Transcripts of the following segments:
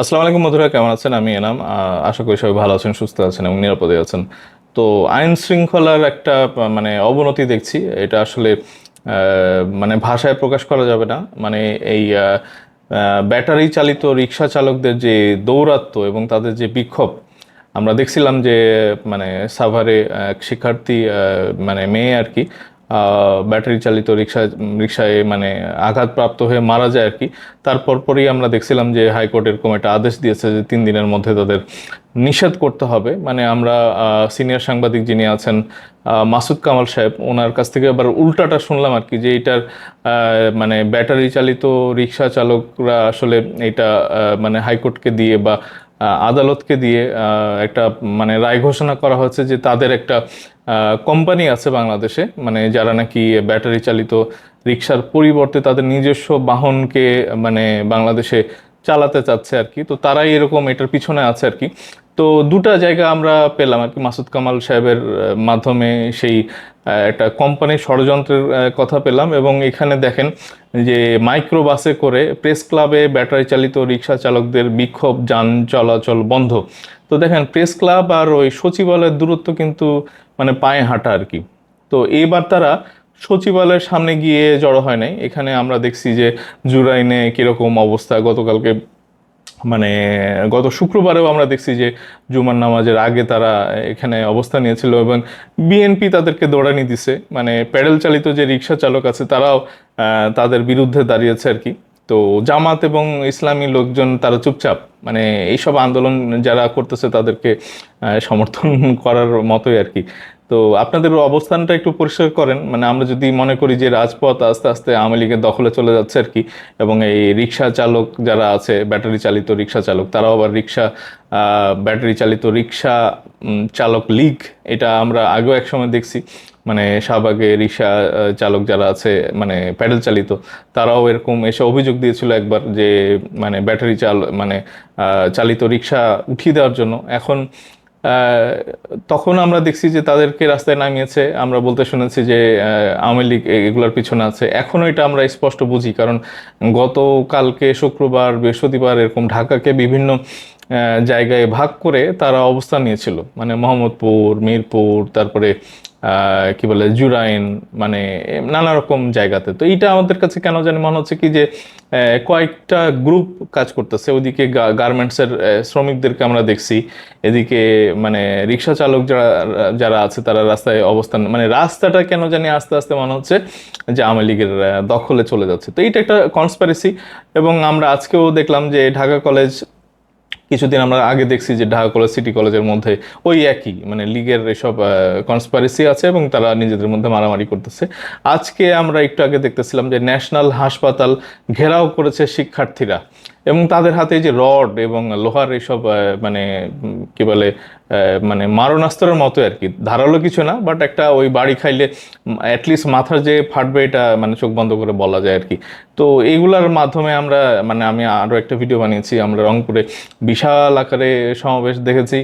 আসসালামু আলাইকুম মধুরা, কেমন আছেন? আমি এনাম। আশা করি সবাই ভালো আছেন, সুস্থ আছেন এবং নিরাপদে আছেন। তো আইন শৃঙ্খলার একটা মানে অবনতি দেখছি। এটা আসলে মানে ভাষায় প্রকাশ করা যাবে না। মানে এই ব্যাটারি চালিত রিক্সা চালকদের যে দৌরাত্ম এবং তাদের যে বিক্ষোভ, আমরা দেখছিলাম যে মানে সাভারে শিক্ষার্থী মানে মেয়ে আর কি ব্যাটারি চালিত রিক্সা রিক্সায় মানে আঘাতপ্রাপ্ত হয়ে মারা যায় আর কি। তারপর পরই আমরা দেখছিলাম যে হাইকোর্ট এরকম একটা আদেশ দিয়েছে যে তিন দিনের মধ্যে তাদের নিষেধ করতে হবে। মানে আমরা সিনিয়র সাংবাদিক যিনি আছেন মাসুদ কামাল সাহেব ওনার কাছ থেকে আবার উল্টাটা শুনলাম আর কি যে এটার আহ, মানে ব্যাটারি চালিত রিক্সা চালকরা আসলে এটা মানে হাইকোর্টকে দিয়ে বা আদালতকে দিয়ে একটা মানে রায় ঘোষণা করা হয়েছে যে তাদের একটা কোম্পানি আছে বাংলাদেশে মানে যারা নাকি ব্যাটারি চালিত রিক্সার পরিবর্তে তাদের নিজস্ব বাহনকে মানে বাংলাদেশে চালাতে চাচ্ছে আর কি। তো তারাই এরকম এটার পিছনে আছে আর কি। তো দুটা জায়গা আমরা পেলাম আর কি। মাসুদ কামাল সাহেবের মাধ্যমে সেই একটা কোম্পানির ষড়যন্ত্রের কথা পেলাম এবং এখানে দেখেন যে মাইক্রো বাসে করে প্রেস ক্লাবে ব্যাটারি চালিত রিক্সা চালকদের বিক্ষোভ, যান চলাচল বন্ধ। তো দেখেন প্রেস ক্লাব আর ওই সচিবালয়ের দূরত্ব কিন্তু মানে পায়ে হাঁটা আর কি। তো এবার তারা সচিবালয়ের সামনে গিয়ে জড়ো হয় নাই। এখানে আমরা দেখছি যে জুরাইনে কীরকম অবস্থা, গতকালকে মানে গত শুক্রবারেও আমরা দেখছি যে জুমার নামাজের আগে তারা এখানে অবস্থান নিয়েছিল এবং বিএনপি তাদেরকে দৌড়ানি দিছে। মানে প্যাডেল চালিত যে রিক্সা চালক আছে তারাও তাদের বিরুদ্ধে দাঁড়িয়েছে আর কি। তো জামাত এবং ইসলামী লোকজন তারা চুপচাপ মানে এইসব আন্দোলন যারা করতেছে তাদেরকে সমর্থন করার মতোই আর কি। তো আপনাদের অবস্থানটা একটু পরিষ্কার করেন। মানে আমরা যদি মনে করি যে রাজপথ আস্তে আস্তে আওয়ামী লীগের দখলে চলে যাচ্ছে আর কি, এবং এই রিক্সা চালক যারা আছে ব্যাটারি চালিত রিক্সা চালক, তারাও আবার রিক্সা ব্যাটারি চালিত রিক্সা চালক লীগ, এটা আমরা আগেও এক সময় দেখছি। মানে শাহবাগে রিক্সা চালক যারা আছে মানে প্যাডেল চালিত, তারাও এরকম এসে অভিযোগ দিয়েছিল একবার যে মানে ব্যাটারি চাল মানে চালিত রিক্সা উঠিয়ে দেওয়ার জন্য। এখন তখন আমরা দেখছি যে তাদেরকে রাস্তায় নামিয়েছে। আমরা বলতে শুনেছি যে আওয়ামী লীগ এগুলোর পিছনে আছে। এখনও এটা আমরা স্পষ্ট বুঝি, কারণ গতকালকে শুক্রবার, বৃহস্পতিবার এরকম ঢাকাকে বিভিন্ন জায়গায় ভাগ করে তারা অবস্থান নিয়েছিল। মানে মোহাম্মদপুর, মিরপুর, তারপরে কি বলে, জুরাইন মানে নানা রকম জায়গাতে। তো এইটা আমাদের কাছে কেন জানি মনে হচ্ছে কি যে কয়েকটা গ্রুপ কাজ করতেছে। ওইদিকে গার্মেন্টসের শ্রমিকদেরকে আমরা দেখছি। এদিকে মানে রিক্সা চালক যারা যারা আছে, তারা রাস্তায় অবস্থান মানে রাস্তাটা কেন জানি আস্তে আস্তে মনে হচ্ছে যে আওয়ামী লীগের দখলে চলে যাচ্ছে। তো এইটা একটা কনস্পারেসি এবং আমরা আজকেও দেখলাম যে ঢাকা কলেজ কিছুদিন আমরা আগে দেখছি যে ঢাকা কলেজ, সিটি কলেজের মধ্যে ওই একই মানে লিগের এসব কনসপারেসি আছে এবং তারা নিজেদের মধ্যে মারামারি করতেছে। আজকে আমরা একটু আগে দেখতেছিলাম যে ন্যাশনাল হাসপাতাল ঘেরাও করেছে শিক্ষার্থীরা এবং তাদের হাতে যে রড এবং লোহার এইসব মানে কি বলে মানে মারণাস্ত্রের মতো আর কি। ধারালো কিছু না বাট একটা ওই বাড়ি খাইলে অ্যাটলিস্ট মাথার যে ফাটবে এটা মানে চোখ বন্ধ করে বলা যায় আর কি। তো এইগুলার মাধ্যমে আমরা মানে আমি আরও একটা ভিডিও বানিয়েছি, আমরা রংপুরে বিশাল আকারে সমাবেশ দেখেছি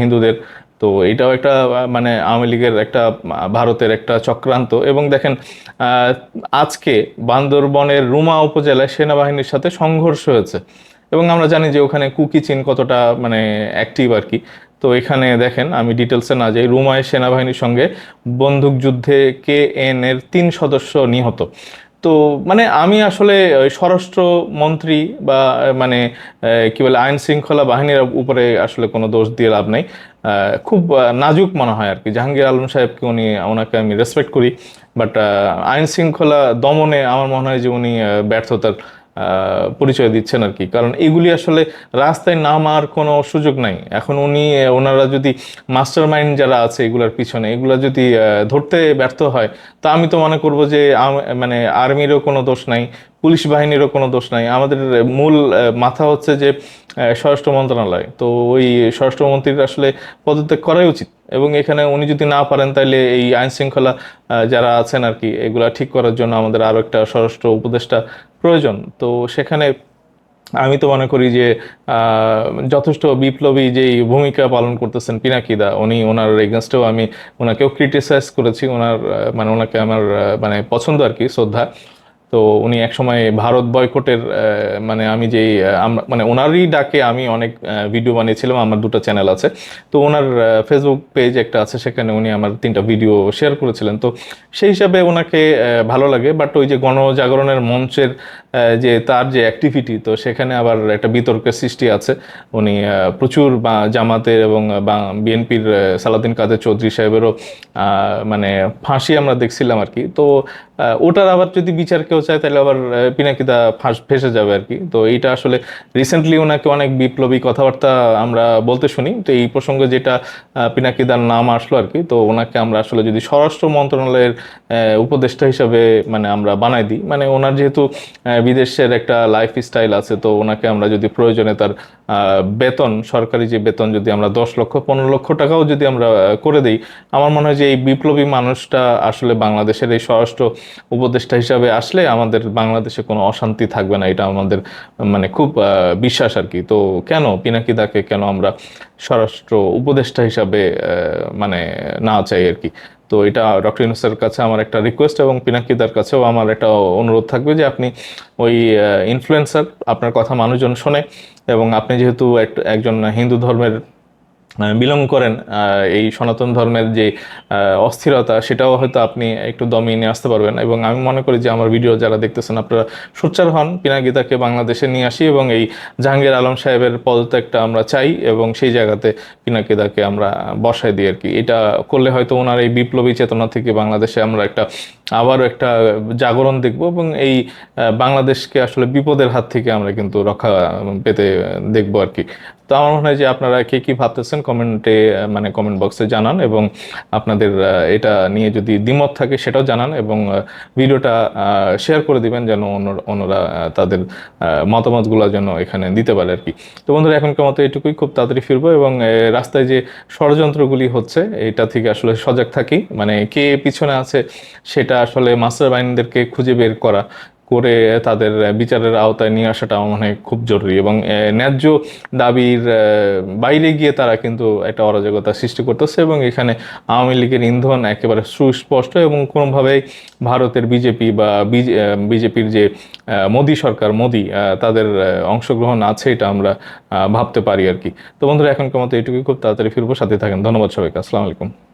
হিন্দুদের। তো এটাও একটা মানে আওয়ামী লীগের একটা ভারতের একটা চক্রান্ত। এবং দেখেন আজকে বান্দরবনের রুমা উপজেলায় সেনাবাহিনীর সাথে সংঘর্ষ হয়েছে। এবং আমরা জানি যে ওখানে কুকি চিন কতটা মানে অ্যাক্টিভ আর কি। তো এখানে দেখেন, আমি ডিটেলসে না যাই। রুমায় সেনাবাহিনীর সঙ্গে বন্দুক যুদ্ধে কে এন এর তিন সদস্য নিহত। তো মানে আমি আসলে স্বরাষ্ট্র মন্ত্রী বা মানে কি বলে, আইন শৃঙ্খলা বাহিনীর উপরে আসলে কোনো দোষ দিয়ে লাভ নেই। খুব নাজুক মনে হয় আর কি। জাহাঙ্গীর আলম সাহেবকে উনি, ওনাকে আমি রেসপেক্ট করি। বাট আইন শৃঙ্খলা দমনে আমার মনে হয় যে উনি ব্যর্থতার পরিচয় দিচ্ছেন আর কি। কারণ এগুলি আসলে রাস্তায় নামার কোনো সুযোগ নাই। এখন উনি ওনারা যদি মাস্টার মাইন্ড যারা আছে এগুলার পিছনে, এগুলা যদি ধরতে ব্যর্থ হয়, তা আমি তো মনে করব যে মানে আর্মিরও কোনো দোষ নাই পুলিশ বাহিনীরও কোনো দোষ নাই। আমাদের মূল মাথা হচ্ছে যে স্বরাষ্ট্র মন্ত্রণালয়। তো ওই স্বরাষ্ট্রমন্ত্রীর আসলে পদত্যাগ করাই উচিত এবং এখানে উনি যদি না পারেন তাহলে এই আইন শৃঙ্খলা যারা আছেন আর কি এগুলা ঠিক করার জন্য আমাদের আরও একটা স্বরাষ্ট্র উপদেষ্টা প্রয়োজন। তো সেখানে আমি তো মনে করি যে যথেষ্ট বিপ্লবী যেই ভূমিকা পালন করতেছেন পিনাকিদা, উনি ওনার এগেনস্টেও আমি ওনাকেও ক্রিটিসাইজ করেছি। ওনার মানে ওনাকে আমার মানে পছন্দ আর কি শ্রদ্ধা। তো উনি একসময় ভারত বয়কটের মানে আমি যেই মানে ওনারই ডাকে আমি অনেক ভিডিও বানিয়েছিলাম, আমার দুটো চ্যানেল আছে। তো ওনার ফেসবুক পেজ একটা আছে, সেখানে উনি আমার তিনটা ভিডিও শেয়ার করেছিলেন। তো সেই হিসাবে ওনাকে ভালো লাগে বাট ওই যে গণজাগরণের মঞ্চের যে তার যে অ্যাক্টিভিটি তো সেখানে আবার একটা বিতর্কের সৃষ্টি আছে। উনি প্রচুর জামাতের এবং বা, বিএনপির সালাদিন কাদের চৌধুরী সাহেবেরও মানে ফাঁসি আমরা দেখছিলাম আর কি। তো ওটার আবার যদি বিচার কেউ চায়, তাহলে আবার পিনাকিদা ফাঁস ফেসে যাবে আর কি। তো এইটা আসলে রিসেন্টলি ওনাকে অনেক বিপ্লবী কথাবার্তা আমরা বলতে শুনি। তো এই প্রসঙ্গে যেটা পিনাকিদার নাম আসলো আর কি, তো ওনাকে আমরা আসলে যদি স্বরাষ্ট্র মন্ত্রণালয়ের উপদেষ্টা হিসাবে মানে আমরা বানাই দিই মানে ওনার যেহেতু বিদেশের একটা লাইফ স্টাইল আছে, তো ওনাকে আমরা যদি প্রয়োজনে তার বেতন, সরকারি যে বেতন যদি আমরা দশ লক্ষ, পনেরো লক্ষ টাকাও যদি আমরা করে দিই, আমার মনে হয় যে এই বিপ্লবী মানুষটা আসলে বাংলাদেশের এই স্বরাষ্ট্র উপদেষ্টা হিসাবে আসলে আমাদের বাংলাদেশে কোনো অশান্তি থাকবে না, এটা আমাদের মানে খুব বিশ্বাস আর কি। তো কেন পিনাকিদাকে কেন আমরা স্বরাষ্ট্র উপদেষ্টা হিসাবে মানে না চাই আর কি? তো এটা ডক্টর ইউনুসের কাছে আমার একটা রিকোয়েস্ট এবং পিনাকিদার কাছেও আমার একটা অনুরোধ থাকবে যে আপনি ওই ইনফ্লুয়েন্সার আপনার কথা মানুষজন শোনে এবং আপনি যেহেতু এক- একজন হিন্দু ধর্মের বিলং করেন এই সনাতন ধর্মের যে অস্থিরতা, সেটাও হয়তো আপনি একটু দমিয়ে নিয়ে আসতে পারবেন। এবং আমি মনে করি যে, আমার ভিডিও যারা দেখতেছেন, আপনারা সোচ্চার হন পিনাকিদাকে বাংলাদেশে নিয়ে আসি এবং এই জাহাঙ্গীর আলম সাহেবের পদত্যাগটা আমরা চাই এবং সেই জায়গাতে পিনাকিদাকে আমরা বসাই দিই আর কি। এটা করলে হয়তো ওনার এই বিপ্লবী চেতনা থেকে বাংলাদেশে আমরা একটা, আবারও একটা জাগরণ দেখব এবং এই বাংলাদেশকে আসলে বিপদের হাত থেকে আমরা কিন্তু রক্ষা পেতে দেখব আর কি। তো আমার মনে হয় যে আপনারা কে কি ভাবতেছেন কমেন্টে মানে কমেন্ট বক্সে জানান এবং আপনাদের এটা নিয়ে যদি দ্বিমত থাকে সেটাও জানান এবং ভিডিওটা শেয়ার করে দিবেন যেন অন্য- অন্যরা তাদের মতামতগুলো যেন এখানে দিতে পারে আর কি। তো বন্ধুরা, এখনকার মতো এটুকুই। খুব তাড়াতাড়ি ফিরবো এবং রাস্তায় যে ষড়যন্ত্রগুলি হচ্ছে, এটা থেকে আসলে সজাগ থাকি। মানে কে পিছনে আছে সেটা আসলে মাস্টার মাইন্ডদেরকে খুঁজে বের করা করে তাদের বিচারের আওতায় নিয়ে আসাটা আমার মনে খুব জরুরি এবং ন্যায্য দাবির বাইরে গিয়ে তারা কিন্তু একটা অরাজকতা সৃষ্টি করতেছে এবং এখানে আওয়ামী লীগের ইন্ধন একেবারে সুস্পষ্ট এবং কোনোভাবেই ভারতের বিজেপি বা বিজেপির যে মোদী সরকার, মোদী তাদের অংশগ্রহণ আছে এটা আমরা ভাবতে পারি আর কি। তো বন্ধুরা, এখনকার মতো এটুকুই। খুব তাড়াতাড়ি ফিরবো, সাথে থাকেন। ধন্যবাদ সবাইকে। আসসালামু আলাইকুম।